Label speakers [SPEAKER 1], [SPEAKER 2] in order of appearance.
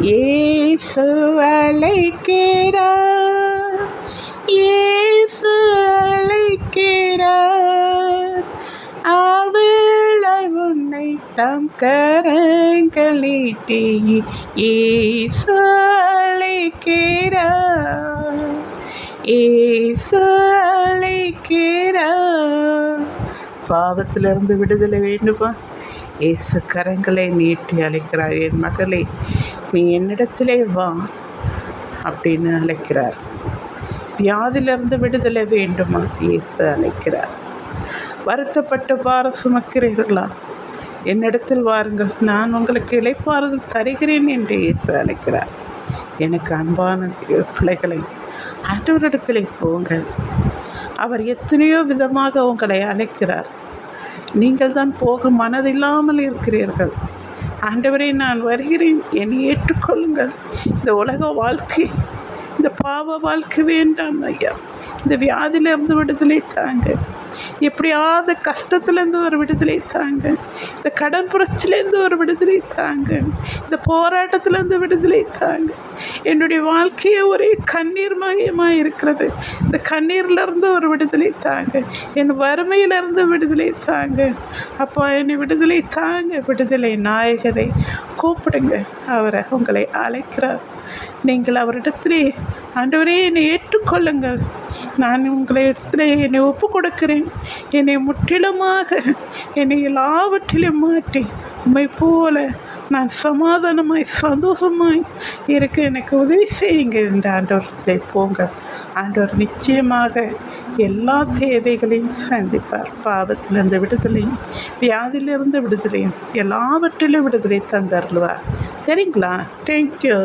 [SPEAKER 1] இயேசு அழைக்கிறா இயேசு அழைக்கிறார். அவளை உன்னை தம் கரங்களிட்டே இயேசு அழைக்கிறா இயேசு அழைக்கிறார். பாவத்திலிருந்து விடுதலை வேண்டுமா? இயேசு கரங்களை நீட்டி அழைக்கிறார். என் மகளே நீ என்னிடத்திலே வா அப்படின்னு அழைக்கிறார். வியாதிலிருந்து விடுதலை வேண்டுமா? இயேசு அழைக்கிறார். வருத்தப்பட்டு பார சுமக்கிறீர்களா? என்னிடத்தில் வாருங்கள் நான் உங்களுக்கு இழைப்பாறுதல் தருகிறேன் என்று இயேசு அழைக்கிறார். எனக்கு அன்பான பிள்ளைகளை ஆண்டவரிடத்திலே போங்கள். அவர் எத்தனையோ விதமாக உங்களை அழைக்கிறார். நீங்கள் தான் போக மனதில்லாமல் இருக்கிறீர்கள். ஆண்டவரை நான் வருகிறேன். என்னை ஏற்றுக்கொள்ளுங்கள். இந்த உலக வாழ்க்கை இந்த பாவ வாழ்க்கை வேண்டாம் ஐயா. இந்த வியாதியிலிருந்து விடுதலை தாங்க. எப்படியாவது கஷ்டத்துலேருந்து ஒரு விடுதலை தாங்க. இந்த கடன் புரட்சிலேருந்து ஒரு விடுதலை தாங்க. இந்த போராட்டத்துலேருந்து விடுதலை தாங்க. என்னுடைய வாழ்க்கையே ஒரே கண்ணீர் மயமாக இருக்கிறது. இந்த கண்ணீர்லேருந்து ஒரு விடுதலை தாங்க. என் வறுமையிலேருந்து விடுதலை தாங்க. அப்போ என்னை விடுதலை தாங்க. விடுதலை நாயகரை கூப்பிடுங்க. அவரை உங்களை அழைக்கிறார். நீங்கள் அவரிடத்திலே ஆண்டவரே என்னை ஏற்றுக்கொள்ளுங்கள். நான் உங்களை இடத்திலே என்னை ஒப்பு கொடுக்கிறேன் என்னை முற்றிலுமாக என்னை எல்லாவற்றிலும் மாட்டி உண்மை போல நான் சமாதானமாய் சந்தோஷமாய் இருக்க எனக்கு உதவி செய்யுங்க என்று ஆண்டவரத்திலே போங்க ஆண்டவர் நிச்சயமாக எல்லா தேவைகளையும் சந்திப்பார். பாவத்திலிருந்து விடுதலையும் வியாதியிலிருந்து விடுதலையும் எல்லாவற்றிலும் விடுதலை தந்தருள்வார். சரிங்களா? தேங்க்யூ